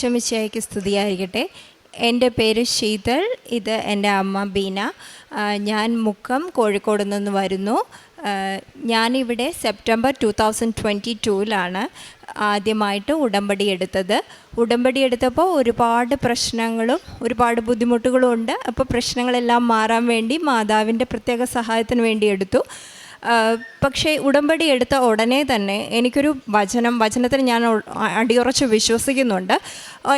ഈശോമിശിയായിക്ക് സ്തുതിയായിരിക്കട്ടെ. എന്റെ പേര് ശീതൾ ഇത് എന്റെ അമ്മ ബീന. ഞാൻ മുക്കം കോഴിക്കോട് നിന്ന് വരുന്നു. ഞാനിവിടെ സെപ്റ്റംബർ ടു തൗസൻഡ് ട്വന്റി ടൂവിലാണ് ആദ്യമായിട്ട് ഉടമ്പടി എടുത്തത്. ഉടമ്പടി എടുത്തപ്പോൾ ഒരുപാട് പ്രശ്നങ്ങളും ഒരുപാട് ബുദ്ധിമുട്ടുകളും ഉണ്ട്. അപ്പോൾ പ്രശ്നങ്ങളെല്ലാം മാറാൻ വേണ്ടി മാതാവിന്റെ പ്രത്യേക സഹായത്തിന് വേണ്ടി എടുത്തു. പക്ഷേ ഉടമ്പടി എടുത്ത ഉടനെ തന്നെ എനിക്കൊരു വചനം വചനത്തിൽ ഞാൻ അടിയുറച്ച് വിശ്വസിക്കുന്നുണ്ട്.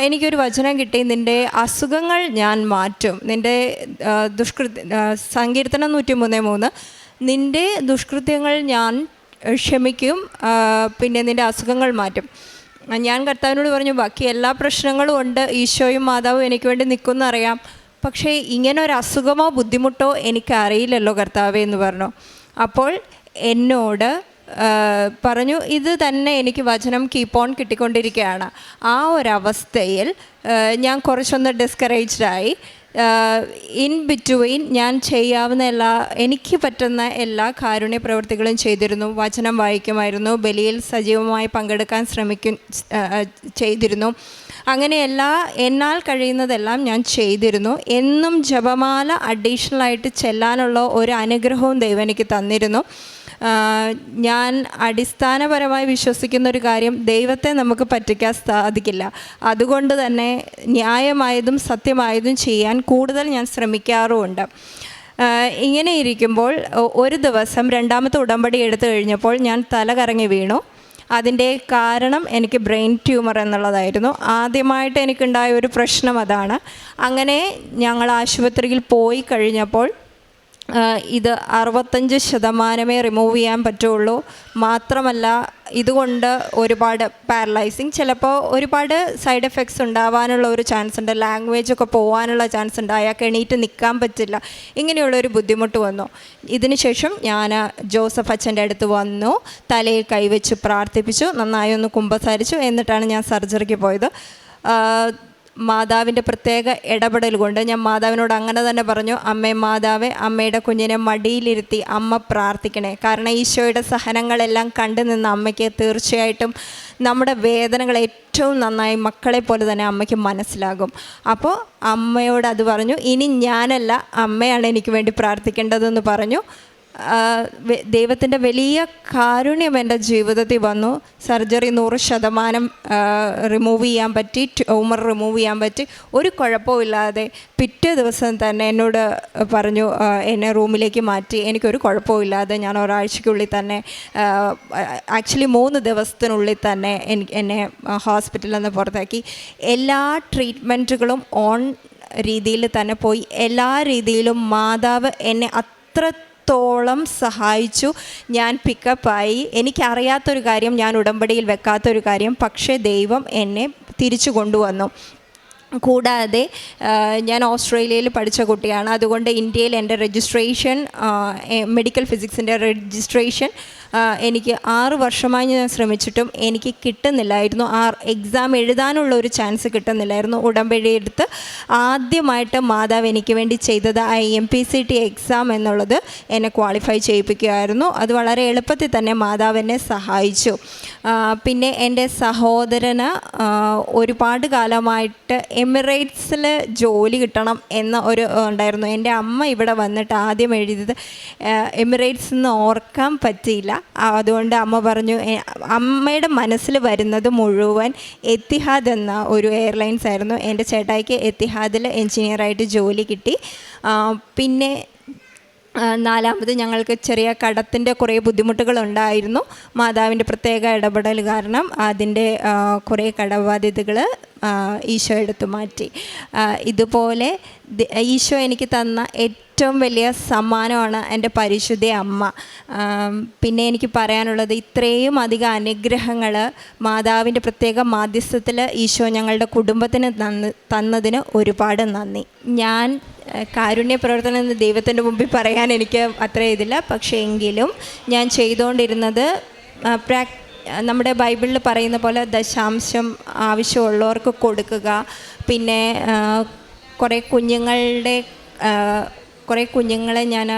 എനിക്കൊരു വചനം കിട്ടി നിന്റെ അസുഖങ്ങൾ ഞാൻ മാറ്റും. നിന്റെ ദുഷ്കൃതി സങ്കീർത്തനം നൂറ്റി മൂന്ന്. മൂന്ന് നിന്റെ ദുഷ്കൃത്യങ്ങൾ ഞാൻ ക്ഷമിക്കും പിന്നെ നിന്റെ അസുഖങ്ങൾ മാറ്റും. ഞാൻ കർത്താവിനോട് പറഞ്ഞു ബാക്കി എല്ലാ പ്രശ്നങ്ങളും ഉണ്ട്. ഈശോയും മാതാവും എനിക്ക് വേണ്ടി നിൽക്കുമെന്നറിയാം പക്ഷേ ഇങ്ങനെ ഒരു അസുഖമോ ബുദ്ധിമുട്ടോ എനിക്കറിയില്ലല്ലോ കർത്താവേ എന്ന് പറഞ്ഞു. അപ്പോൾ എന്നോട് പറഞ്ഞു ഇത് തന്നെ എനിക്ക് വചനം കീപ്പ് ഓൺ കിട്ടിക്കൊണ്ടിരിക്കുകയാണ്. ആ ഒരവസ്ഥയിൽ ഞാൻ കുറച്ചൊന്ന് ഡിസ്കറേജ്ഡായി ഇൻ ബിറ്റ്വീൻ ഞാൻ ചെയ്യാവുന്ന എല്ലാ എനിക്ക് പറ്റുന്ന എല്ലാ കാരുണ്യ പ്രവൃത്തികളും ചെയ്തിരുന്നു. വചനം വായിക്കുമായിരുന്നു. ബലിയിൽ സജീവമായി പങ്കെടുക്കാൻ ശ്രമിക്കും ചെയ്തിരുന്നു. അങ്ങനെ എല്ലാ എന്നാൽ കഴിയുന്നതെല്ലാം ഞാൻ ചെയ്തിരുന്നു. എന്നും ജപമാല അഡീഷണലായിട്ട് ചെല്ലാനുള്ള ഒരു അനുഗ്രഹവും ദൈവം എനിക്ക് തന്നിരുന്നു. ഞാൻ അടിസ്ഥാനപരമായി വിശ്വസിക്കുന്ന ഒരു കാര്യം ദൈവത്തെ നമുക്ക് പറ്റിക്കാൻ സാധിക്കില്ല. അതുകൊണ്ട് തന്നെ ന്യായമായതും സത്യമായതും ചെയ്യാൻ കൂടുതൽ ഞാൻ ശ്രമിക്കാറുമുണ്ട്. ഇങ്ങനെ ഇരിക്കുമ്പോൾ ഒരു ദിവസം രണ്ടാമത്തെ ഉടമ്പടി എടുത്തു കഴിഞ്ഞപ്പോൾ ഞാൻ തല കറങ്ങി വീണു. അതിന്റെ കാരണം എനിക്ക് ബ്രെയിൻ ട്യൂമർ എന്നുള്ളതായിരുന്നു. ആദ്യമായിട്ട് എനിക്കുണ്ടായ ഒരു പ്രശ്നം അതാണ്. അങ്ങനെ ഞങ്ങൾ ആശുപത്രിയിൽ പോയി കഴിഞ്ഞപ്പോൾ ഇത് അറുപത്തഞ്ച് ശതമാനമേ റിമൂവ് ചെയ്യാൻ പറ്റുള്ളൂ. മാത്രമല്ല ഇതുകൊണ്ട് ഒരുപാട് പാരലൈസിങ് ചിലപ്പോൾ ഒരുപാട് സൈഡ് എഫക്ട്സ് ഉണ്ടാവാനുള്ള ഒരു ചാൻസ് ഉണ്ട്. ലാംഗ്വേജ് ഒക്കെ പോകാനുള്ള ചാൻസ് ഉണ്ട്. അയാൾക്ക് എണീറ്റ് നിൽക്കാൻ പറ്റില്ല. ഇങ്ങനെയുള്ള ഒരു ബുദ്ധിമുട്ട് വന്നു. ഇതിനുശേഷം ഞാൻ ജോസഫ് അച്ഛന്റെ അടുത്ത് വന്നു. തലയിൽ കൈവച്ച് പ്രാർത്ഥിപ്പിച്ചു. നന്നായി ഒന്ന് കുമ്പസാരിച്ചു. എന്നിട്ടാണ് ഞാൻ സർജറിക്ക് പോയത്. മാതാവിന്റെ പ്രത്യേക ഇടപെടൽ കൊണ്ട് ഞാൻ മാതാവിനോട് അങ്ങനെ തന്നെ പറഞ്ഞു അമ്മേ മാതാവെ അമ്മയുടെ കുഞ്ഞിനെ മടിയിലിരുത്തി അമ്മ പ്രാർത്ഥിക്കണേ. കാരണം ഈശോയുടെ സഹനങ്ങളെല്ലാം കണ്ടു നിന്ന അമ്മയ്ക്ക് തീർച്ചയായിട്ടും നമ്മുടെ വേദനകൾ ഏറ്റവും നന്നായി മക്കളെ പോലെ തന്നെ അമ്മയ്ക്ക് മനസ്സിലാകും. അപ്പോൾ അമ്മയോട് അത് പറഞ്ഞു ഇനി ഞാനല്ല അമ്മയാണ് എനിക്ക് വേണ്ടി പ്രാർത്ഥിക്കേണ്ടതെന്ന് പറഞ്ഞു. ദൈവത്തിന്റെ വലിയ കാരുണ്യം എന്റെ ജീവിതത്തിൽ വന്നു. സർജറി നൂറ് ശതമാനം റിമൂവ് ചെയ്യാൻ പറ്റി ട്യൂമർ റിമൂവ് ചെയ്യാൻ പറ്റി. ഒരു കുഴപ്പമില്ലാതെ പിറ്റേ ദിവസം തന്നെ എന്നോട് പറഞ്ഞു എന്നെ റൂമിലേക്ക് മാറ്റി. എനിക്കൊരു കുഴപ്പമില്ലാതെ ഞാൻ ഒരാഴ്ചയ്ക്കുള്ളിൽ തന്നെ ആക്ച്വലി മൂന്ന് ദിവസത്തിനുള്ളിൽ തന്നെ എനിക്ക് എന്നെ ഹോസ്പിറ്റലിൽ നിന്ന് പുറത്താക്കി. എല്ലാ ട്രീറ്റ്മെന്റുകളും ഓൺ രീതിയിൽ തന്നെ പോയി. എല്ലാ രീതിയിലും മാതാവ് എന്നെ അത്രത്തോളം സഹായിച്ചു ഞാൻ പിക്കപ്പായി എനിക്കറിയാത്തൊരു കാര്യം ഞാൻ ഉടമ്പടിയിൽ വെക്കാത്തൊരു കാര്യം പക്ഷേ ദൈവം എന്നെ തിരിച്ചു കൊണ്ടുവന്നു. കൂടാതെ ഞാൻ ഓസ്ട്രേലിയയിൽ പഠിച്ച കുട്ടിയാണ്. അതുകൊണ്ട് ഇന്ത്യയിൽ എന്റെ രജിസ്ട്രേഷൻ മെഡിക്കൽ ഫിസിക്സിന്റെ രജിസ്ട്രേഷൻ എനിക്ക് ആറ് വർഷമായി ഞാൻ ശ്രമിച്ചിട്ടും എനിക്ക് കിട്ടുന്നില്ലായിരുന്നു. ആ എക്സാം എഴുതാനുള്ള ഒരു ചാൻസ് കിട്ടുന്നില്ലായിരുന്നു. ഉടമ്പടി എടുത്ത് ആദ്യമായിട്ട് മാതാവ് എനിക്ക് വേണ്ടി ചെയ്തത് I M P C T exam എന്നുള്ളത് എന്നെ ക്വാളിഫൈ ചെയ്യിപ്പിക്കുമായിരുന്നു അത് വളരെ എളുപ്പത്തിൽ തന്നെ മാതാവ് എന്നെ സഹായിച്ചു. പിന്നെ എന്റെ സഹോദരന് ഒരുപാട് കാലമായിട്ട് എമിറേറ്റ്സിൽ ജോലി കിട്ടണം എന്ന ഒരു ഉണ്ടായിരുന്നു. എന്റെ അമ്മ ഇവിടെ വന്നിട്ട് ആദ്യം എഴുതിയത് എമിറേറ്റ്സ് എന്ന് ഓർക്കാൻ പറ്റിയില്ല. അതുകൊണ്ട് അമ്മ പറഞ്ഞു അമ്മയുടെ മനസ്സിൽ വരുന്നത് മുഴുവൻ എത്തിഹാദ് എന്ന ഒരു എയർലൈൻസ് ആയിരുന്നു എന്റെ ചേട്ടായിക്ക് എത്തിഹാദിൽ എൻജിനീയറായിട്ട് ജോലി കിട്ടി. പിന്നെ നാലാമത് ഞങ്ങൾക്ക് ചെറിയ കടത്തിന്റെ കുറേ ബുദ്ധിമുട്ടുകളുണ്ടായിരുന്നു. മാതാവിന്റെ പ്രത്യേക ഇടപെടൽ കാരണം അതിന്റെ കുറേ കടബാധ്യതകൾ ഈശോ എടുത്തു മാറ്റി. ഇതുപോലെ ഈശോ എനിക്ക് തന്ന ഏറ്റവും വലിയ സമ്മാനമാണ് എന്റെ പരിശുദ്ധ അമ്മ. പിന്നെ എനിക്ക് പറയാനുള്ളത് ഇത്രയും അധികം അനുഗ്രഹങ്ങൾ മാതാവിന്റെ പ്രത്യേക മാധ്യസ്ഥത്തിൽ ഈശോ ഞങ്ങളുടെ കുടുംബത്തിന് തന്ന് തന്നതിന് ഒരുപാട് നന്ദി. ഞാൻ കാരുണ്യ പ്രവർത്തനം എന്ന് ദൈവത്തിന്റെ മുമ്പിൽ പറയാൻ എനിക്ക് അത്ര ഇതില്ല. പക്ഷേ എങ്കിലും ഞാൻ ചെയ്തുകൊണ്ടിരുന്നത് പ്രാക് നമ്മുടെ ബൈബിളിൽ പറയുന്ന പോലെ ദശാംശം ആവശ്യമുള്ളവർക്ക് കൊടുക്കുക. പിന്നെ കുറേ കുഞ്ഞുങ്ങളുടെ കുറേ കുഞ്ഞുങ്ങളെ ഞാൻ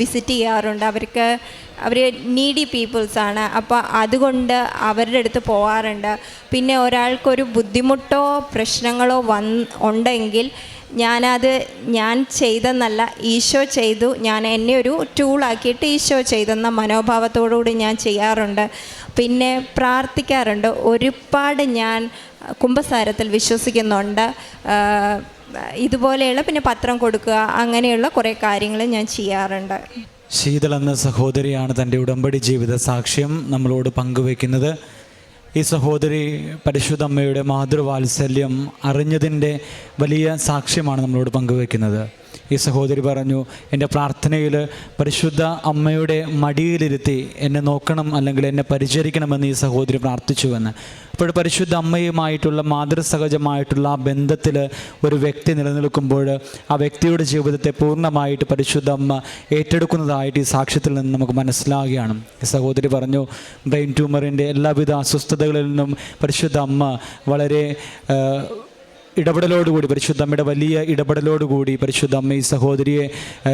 വിസിറ്റ് ചെയ്യാറുണ്ട്. അവർക്ക് അവർ നീഡി പീപ്പിൾസാണ് അപ്പോൾ അതുകൊണ്ട് അവരുടെ അടുത്ത് പോകാറുണ്ട് പിന്നെ ഒരാൾക്കൊരു ബുദ്ധിമുട്ടോ പ്രശ്നങ്ങളോ വന്ന് ഉണ്ടെങ്കിൽ ഞാനത് ഞാൻ ചെയ്തെന്നല്ല ഈശോ ചെയ്തു. ഞാൻ എന്നെ ഒരു ടൂളാക്കിയിട്ട് ഈശോ ചെയ്തെന്ന മനോഭാവത്തോടുകൂടി ഞാൻ ചെയ്യാറുണ്ട്. പിന്നെ പ്രാർത്ഥിക്കാറുണ്ട്. ഒരുപാട് ഞാൻ കുംഭസാരത്തിൽ വിശ്വസിക്കുന്നുണ്ട്. ഇതുപോലെയുള്ള പിന്നെ പത്രം കൊടുക്കുക അങ്ങനെയുള്ള കുറേ കാര്യങ്ങൾ ഞാൻ ചെയ്യാറുണ്ട്. ശീതൾ എന്ന സഹോദരിയാണ് തന്റെ ഉടമ്പടി ജീവിത സാക്ഷ്യം നമ്മളോട് പങ്കുവെക്കുന്നത് ഈ സഹോദരി പരിശുദ്ധമ്മയുടെ മാതൃവാത്സല്യം അറിഞ്ഞതിന്റെ വലിയ സാക്ഷ്യമാണ് നമ്മളോട് പങ്കുവെക്കുന്നത് ഈ സഹോദരി പറഞ്ഞു എന്റെ പ്രാർത്ഥനയിൽ പരിശുദ്ധ അമ്മയുടെ മടിയിലിരുത്തി എന്നെ നോക്കണം അല്ലെങ്കിൽ എന്നെ പരിചരിക്കണമെന്ന് ഈ സഹോദരി പ്രാർത്ഥിച്ചുവെന്ന്. അപ്പോൾ പരിശുദ്ധ അമ്മയുമായിട്ടുള്ള മാതൃസഹജമായിട്ടുള്ള ആ ബന്ധത്തിൽ ഒരു വ്യക്തി നിലനിൽക്കുമ്പോൾ ആ വ്യക്തിയുടെ ജീവിതത്തെ പൂർണമായിട്ട് പരിശുദ്ധ അമ്മ ഏറ്റെടുക്കുന്നതായിട്ട് ഈ സാക്ഷ്യത്തിൽ നിന്ന് നമുക്ക് മനസ്സിലാകുകയാണ് ഈ സഹോദരി പറഞ്ഞു ബ്രെയിൻ ട്യൂമറിന്റെ എല്ലാവിധ അസ്വസ്ഥതകളിൽ നിന്നും പരിശുദ്ധ അമ്മ വളരെ ഇടപെടലോടുകൂടി പരിശുദ്ധ അമ്മയുടെ വലിയ ഇടപെടലോടുകൂടി പരിശുദ്ധ അമ്മ ഈ സഹോദരിയെ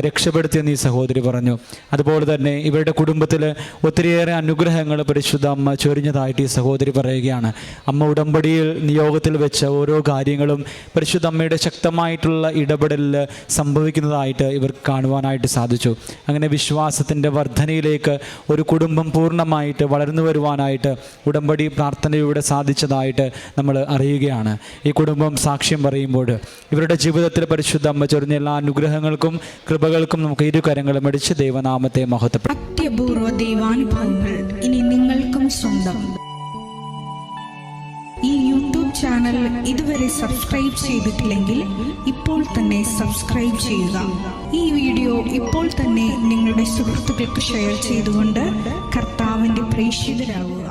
രക്ഷപ്പെടുത്തിയെന്ന് ഈ സഹോദരി പറഞ്ഞു. അതുപോലെ തന്നെ ഇവരുടെ കുടുംബത്തിൽ ഒത്തിരിയേറെ അനുഗ്രഹങ്ങൾ പരിശുദ്ധ അമ്മ ചൊരിഞ്ഞതായിട്ട് ഈ സഹോദരി പറയുകയാണ്. അമ്മ ഉടമ്പടിയിൽ നിയോഗത്തിൽ വെച്ച ഓരോ കാര്യങ്ങളും പരിശുദ്ധ അമ്മയുടെ ശക്തമായിട്ടുള്ള ഇടപെടലിൽ സംഭവിക്കുന്നതായിട്ട് ഇവർക്ക് കാണുവാനായിട്ട് സാധിച്ചു. അങ്ങനെ വിശ്വാസത്തിന്റെ വർധനയിലേക്ക് ഒരു കുടുംബം പൂർണമായിട്ട് വളർന്നു വരുവാനായിട്ട് ഉടമ്പടി പ്രാർത്ഥനയിലൂടെ സാധിച്ചതായിട്ട് നമ്മൾ അറിയുകയാണ്. ഈ കുടുംബം സാക്ഷ്യം പറയുമ്പോൾ ഇവരുടെ ജീവിതത്തിൽ പരിശുദ്ധ അമ്മ ചൊരിഞ്ഞ എല്ലാ അനുഗ്രഹങ്ങൾക്കും കൃപകൾക്കും നമുക്ക് ഇരു കരങ്ങളും അടിച്ച് ദൈവനാമത്തെ മഹത്വപ്പെടും അത്യപൂർവ ദൈവാനുഭവങ്ങൾ ഇനി നിങ്ങൾക്കും സ്വന്തം. ഈ യൂട്യൂബ് ചാനൽ ഇതുവരെ സബ്സ്ക്രൈബ് ചെയ്തിട്ടില്ലെങ്കിൽ ഇപ്പോൾ തന്നെ സബ്സ്ക്രൈബ് ചെയ്യുക. ഈ വീഡിയോ ഇപ്പോൾ തന്നെ നിങ്ങളുടെ സുഹൃത്തുക്കൾക്ക് ഷെയർ ചെയ്തുകൊണ്ട് കർത്താവിന്റെ പ്രേക്ഷിതരാകുക.